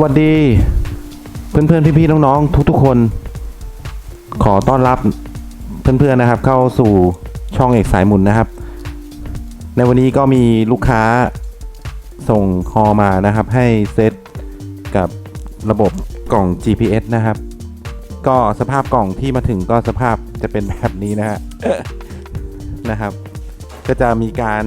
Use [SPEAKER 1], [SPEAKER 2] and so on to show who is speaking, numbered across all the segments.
[SPEAKER 1] สวัสดี เพื่อนๆ พี่ๆ น้องๆ ทุกๆ คน ขอต้อนรับเพื่อนๆ นะครับ เข้าสู่ช่องเอกสายหมุนนะครับ ในวันนี้ก็มีลูกค้าส่งคอมานะครับ ให้เซตกับระบบกล่อง GPS นะครับ ก็สภาพกล่องที่มาถึงก็สภาพจะเป็นแบบนี้นะฮะนะครับ ก็จะมีการ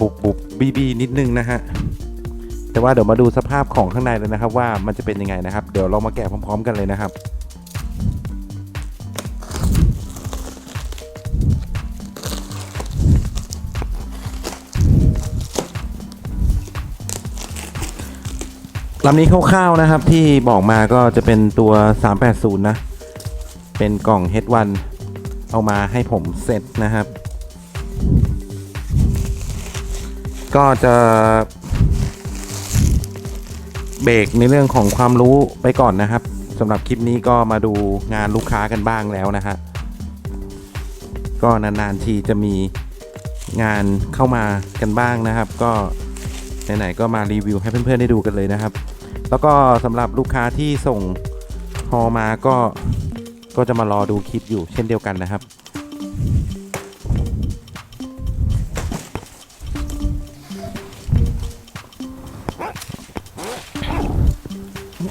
[SPEAKER 1] บุบบุบบีบีนิดนึงนะฮะ แต่ว่าเดี๋ยวมาดูสภาพของข้างในเลยนะครับ ว่ามันจะเป็นยังไงนะครับ เดี๋ยวเรามาแกะพร้อม ๆ กันเลยนะครับลำนี้คร่าวๆนะครับที่บอกมาก็จะเป็นตัว 380 นะ เป็นกล่อง H1 เอามาให้ผมเสร็จนะครับ ก็จะ เบรกในเรื่องของความรู้ไปก่อนนะครับสำหรับคลิปนี้ก็มาดูงานลูกค้ากันบ้างแล้วนะฮะก็นานๆทีจะมีงานเข้ามากันบ้างนะครับ ก็ไหนๆก็มารีวิวให้เพื่อนๆได้ดูกันเลยนะครับ แล้วก็สำหรับลูกค้าที่ส่งฮอมาก็ก็จะมารอดูคลิปอยู่เช่นเดียวกันนะครับ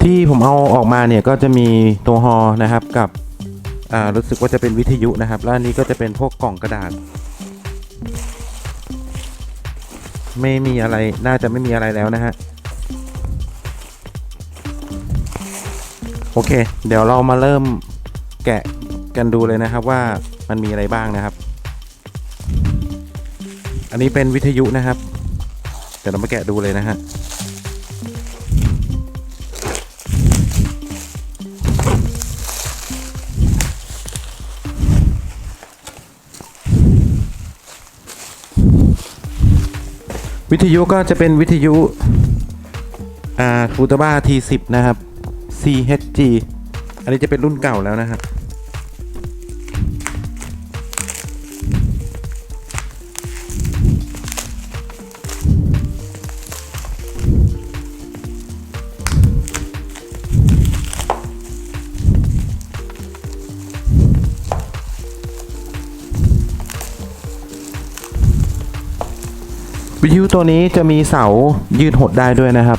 [SPEAKER 1] ที่ผมเอาออกมาเนี่ยก็จะมีตัวฮอนะครับกับอ่ารู้สึกว่าจะเป็นวิทยุนะครับ แล้วอันนี้ก็จะเป็นพวกกล่องกระดาษ ไม่มีอะไรน่าจะไม่มีอะไรแล้วนะฮะโอเค เดี๋ยวเรามาเริ่มแกะกันดูเลยนะครับว่ามันมีอะไรบ้างนะครับ อันนี้เป็นวิทยุนะครับ เดี๋ยวเรามาแกะดูเลยนะฮะ วิทยุก็จะเป็นวิทยุอ่าคูตบ้า T10 นะครับ CHG อันนี้จะเป็นรุ่นเก่าแล้วนะครับ วิทยุตัวนี้จะมีเสายืดหดได้ด้วยนะครับ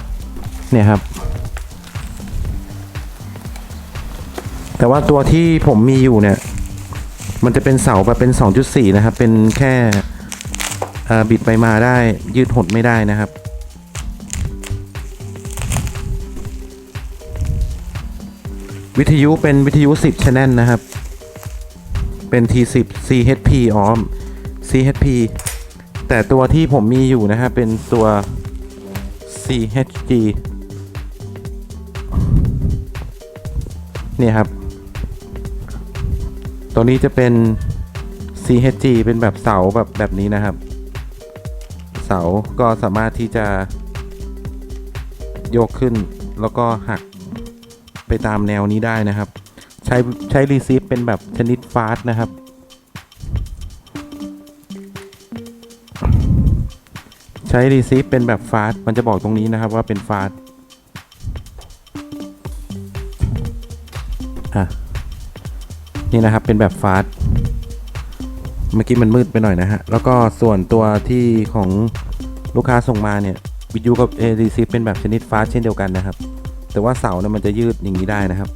[SPEAKER 1] เนี่ยครับ แต่ว่าตัวที่ผมมีอยู่เนี่ย มันจะเป็นเสาแบบเป็น 2.4 นะครับ เป็นแค่บิดไปมาได้ยืดหดไม่ได้นะครับวิทยุเป็นวิทยุ 10 channel นะครับ เป็น T10 CHP อ๋อ CHP แต่ตัวที่ผมมีอยู่นะครับเป็นตัว CHG เนี่ยครับ ตัวนี้จะเป็น CHG เป็นแบบเสาแบบแบบนี้นะครับ เสาก็สามารถที่จะ ยกขึ้นแล้วก็หักไปตามแนวนี้ได้นะครับ ใช้ใช้รีซีฟเป็นแบบชนิดฟาสต์นะครับ ใช้รีซีฟเป็นแบบฟาสต์มันจะบอกตรงนี้นะครับว่าเป็นฟาสต์อะนี่นะครับเป็นแบบฟาสต์เมื่อกี้มันมืดไปหน่อยนะฮะ แล้วก็ส่วนตัวที่ของลูกค้าส่งมาเนี่ยวิทยุกับเอรีซีฟเป็นแบบชนิดฟาสต์เช่นเดียวกันนะครับ แต่ว่าเสาเนี่ยมันจะยืดอย่างนี้ได้นะครับ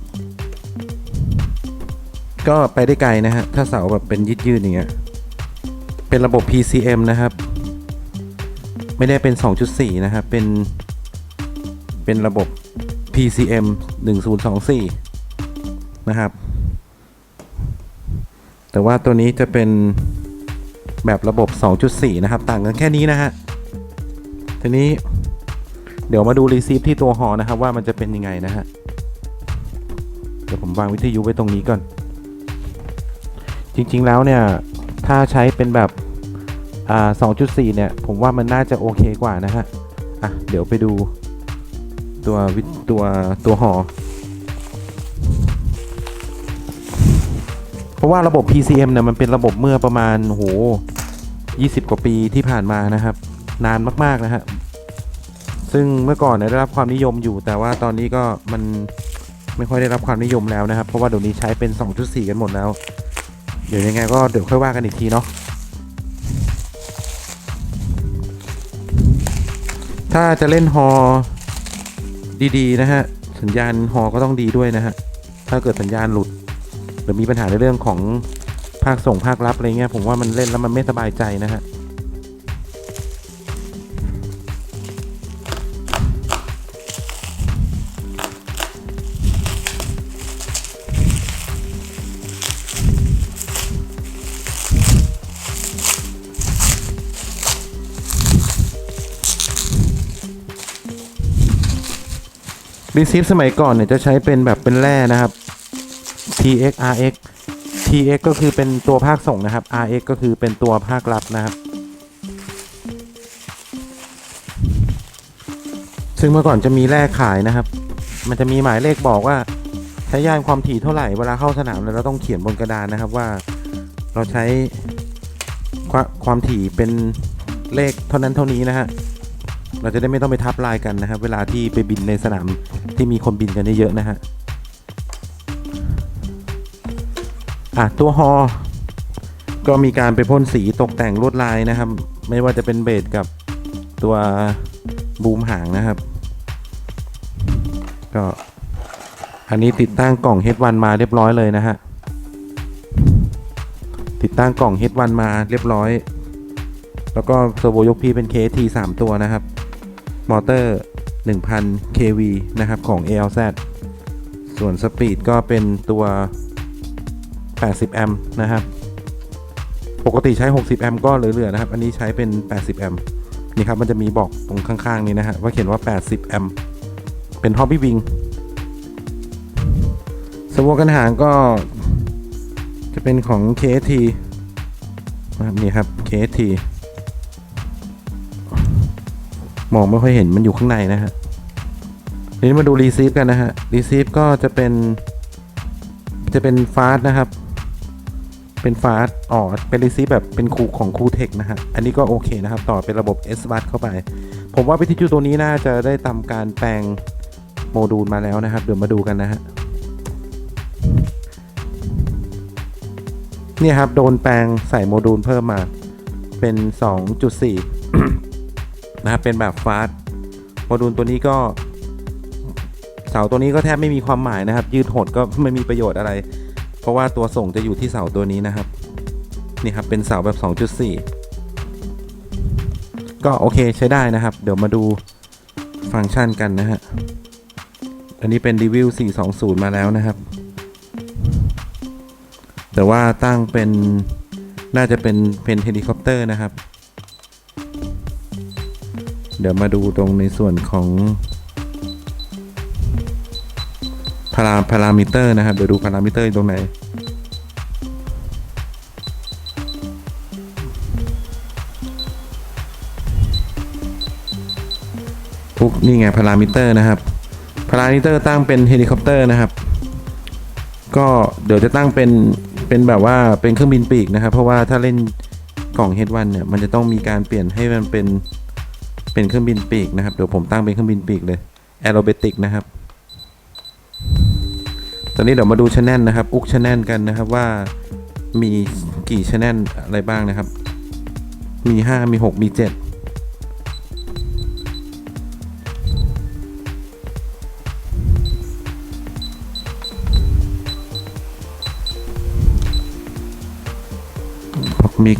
[SPEAKER 1] ก็ไปได้ไกลนะฮะถ้าเสาแบบเป็นยืดยืดอย่างเงี้ยเป็นระบบ PCM นะครับ ไม่ได้เป็น 2.4 นะครับ เป็น เป็นระบบ PCM 1024 นะครับ แต่ว่าตัวนี้จะเป็นแบบระบบ 2.4 นะครับ ต่างกันแค่นี้นะฮะ ทีนี้เดี๋ยวมาดูรีซีฟที่ตัวหอนะครับ ว่ามันจะเป็นยังไงนะฮะ เดี๋ยวผมวางวิทยุไว้ตรงนี้ก่อน จริงๆแล้วเนี่ย ถ้าใช้เป็นแบบ 2.4 เนี่ย ผมว่ามันน่าจะโอเคกว่านะฮะ อะ เดี๋ยวไปดูตัววิตัวตัวหอ เพราะว่าระบบ PCM เนี่ยมันเป็นระบบเมื่อประมาณโห20 กว่าปีที่ผ่านมานะครับ นานมาก ๆ นะฮะ ซึ่งเมื่อก่อนเนี่ยได้รับความนิยมอยู่ แต่ว่าตอนนี้ก็มันไม่ค่อยได้รับความนิยมแล้วนะครับ เพราะว่าเดี๋ยวนี้ใช้เป็น 2.4 กันหมดแล้ว เดี๋ยวยังไงก็เดี๋ยวค่อยว่ากันอีกทีเนาะ ถ้าจะเล่นฮอดีๆนะฮะ สัญญาณฮอก็ต้องดีด้วยนะฮะ ถ้าเกิดสัญญาณหลุด หรือมีปัญหาในเรื่องของภาคส่งภาครับอะไรเงี้ยผมว่ามันเล่นแล้วมันไม่สบายใจนะฮะ รีซีฟสมัยก่อนเนี่ยจะใช้เป็นแบบเป็นแร่นะครับ TX RX TX ก็คือเป็นตัวภาคส่งนะครับ RX ก็คือเป็นตัวภาครับ นะครับ ซึ่งเมื่อก่อนจะมีแร่ขายนะครับ มันจะมีหมายเลขบอกว่าใช้ยานความถี่เท่าไหร่เวลาเข้าสนามเราต้องเขียนบนกระดานนะครับว่าเราใช้ควความถี่เป็นเลขเท่านั้นเท่านี้นะฮะ เราจะได้ไม่ต้องไปทับลายกันนะครับ เวลาที่ไปบินในสนามที่มีคนบินกันเยอะๆนะฮะอะตัวฮอก็มีการไปพ่นสีตกแต่งลวดลายนะครับ ไม่ว่าจะเป็นเบสกับตัวบูมหางนะครับ ก็อันนี้ติดตั้งกล่อง H1 มาเรียบร้อยเลยนะฮะติดตั้งกล่อง H1 มาเรียบร้อย แล้วก็เทอร์โบยกพีเป็น KT 3 ตัวนะครับ มอเตอร์ 1000 kV นะครับของ ALZ ส่วนสปีดก็เป็นตัว 80 แอมป์นะครับ ปกติใช้ 60 แอมป์ก็เหลือๆนะครับ อันนี้ใช้เป็น 80 แอมป์นี่ครับมันจะมีบอกตรงข้างๆ นี้นะฮะว่าเขียนว่า 80 แอมป์เป็น Hobby Wing สวกันหางก็จะเป็นของ KT นะครับนี่ครับ KT มองไม่ค่อยเห็นมันอยู่ข้างในนะฮะทีนี้มาดูรีซีฟกันนะฮะรีซีฟก็จะเป็น จะเป็นฟาสนะครับ เป็นฟาสอ๋อเป็นรีซีฟแบบเป็นคูของคูเทคนะฮะ อันนี้ก็โอเคนะครับ ต่อเป็นระบบ S b u s เข้าไป ผมว่าวิทยุตัวนี้น่าจะได้ทำการแปลงโมดูลมาแล้วนะครับ เดี๋ยวมาดูกันนะฮะเนี่ยครับ โดนแปลงใส่โมดูลเพิ่มมาเป็น 2.4 นะครับเป็นแบบฟาสโมดูลตัวนี้ก็เสาตัวนี้ก็แทบไม่มีความหมายนะครับ ยืดหดก็ไม่มีประโยชน์อะไร เพราะว่าตัวส่งจะอยู่ที่เสาตัวนี้นะครับนี่ครับเป็นเสาแบบ 2.4 ก็โอเคใช้ได้นะครับ เดี๋ยวมาดูฟังก์ชันกันนะฮะอันนี้เป็นรีวิว420 มาแล้วนะครับ แต่ว่าตั้งเป็นน่าจะเป็นเพนเฮลิคอปเตอร์นะครับ เดี๋ยวมาดูตรงในส่วนของพาราพารามิเตอร์นะครับ เดี๋ยวดูพารามิเตอร์ตรงไหนปุ๊บนี่ไงพารามิเตอร์นะครับพารามิเตอร์ตั้งเป็นเฮลิคอปเตอร์นะครับ ก็เดี๋ยวจะตั้งเป็นเป็นแบบว่าเป็นเครื่องบินปีกนะครับ เพราะว่าถ้าเล่นกล่อง H1 เนี่ย มันจะต้องมีการเปลี่ยนให้มันเป็น เป็นเครื่องบินปีกนะครับ เดี๋ยวผมตั้งเป็นเครื่องบินปีกเลยแอโรเบติกนะครับ ตอนนี้เดี๋ยวมาดูชแนลนะครับ อุกชแนลกันนะครับว่ามีกี่ชแนลอะไรบ้างนะครับ มี 5 มี 6 มี7บอกมิก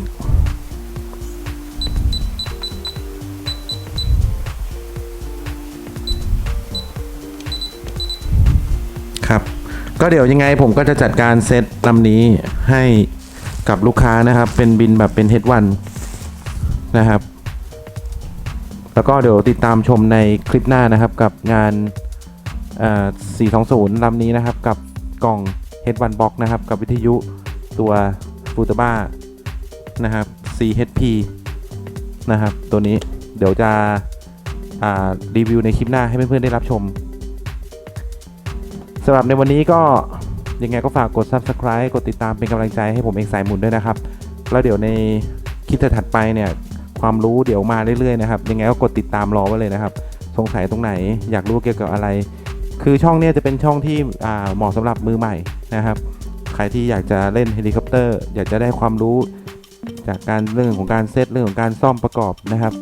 [SPEAKER 1] ก็เดี๋ยวยังไงผมก็จะจัดการเซตลำนี้ให้กับลูกค้านะครับ เป็นบินแบบเป็น H1 นนะครับ แล้วก็เดี๋ยวติดตามชมในคลิปหน้านะครับกับงานเอ่อ420 ลำนี้นะครับ กับกล่อง H1 Box นะครับ กับวิทยุตัวฟูตบ้านะครับ CHP นะครับ ตัวนี้เดี๋ยวจะรีวิวในคลิปหน้าให้เพื่อนๆได้รับชม สำหรับในวันนี้ก็ยังไงก็ฝากกด subscribe กดติดตามเป็นกำลังใจให้ผมเองสายหมุนด้วยนะครับ แล้วเดี๋ยวในคลิปถัดไปเนี่ยความรู้เดี๋ยวมาเรื่อยๆนะครับ ยังไงก็กดติดตามรอไว้เลยนะครับ สงสัยตรงไหนอยากรู้เกี่ยวกับอะไร คือช่องเนี้ยจะเป็นช่องที่เหมาะสำหรับมือใหม่นะครับ ใครที่อยากจะเล่นเฮลิคอปเตอร์ อยากจะได้ความรู้จากการเรื่องของการเซตเรื่องของการซ่อมประกอบนะครับ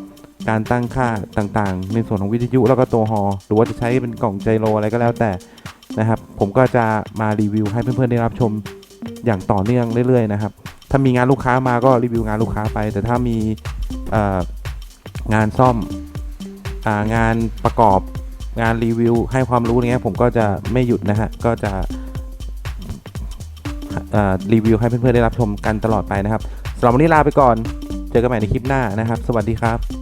[SPEAKER 1] การตั้งค่าต่างๆ ในส่วนของวิทยุแล้วก็ตัวฮอหรือว่าจะใช้เป็นกล่องไจโรอะไรก็แล้วแต่ นะครับ ผมก็จะมารีวิวให้เพื่อนๆได้รับชมอย่างต่อเนื่องเรื่อยๆนะครับ ถ้ามีงานลูกค้ามาก็รีวิวงานลูกค้าไป แต่ถ้ามีงานซ่อมองานประกอบงานรีวิวให้ความรู้อะไรเงี้ยผมก็จะไม่หยุดนะฮะก็จะรีวิวให้เพื่อนๆได้รับชมกันตลอดไปนะครับสำหรับวันนี้ลาไปก่อน เจอกันใหม่ในคลิปหน้านะครับ สวัสดีครับ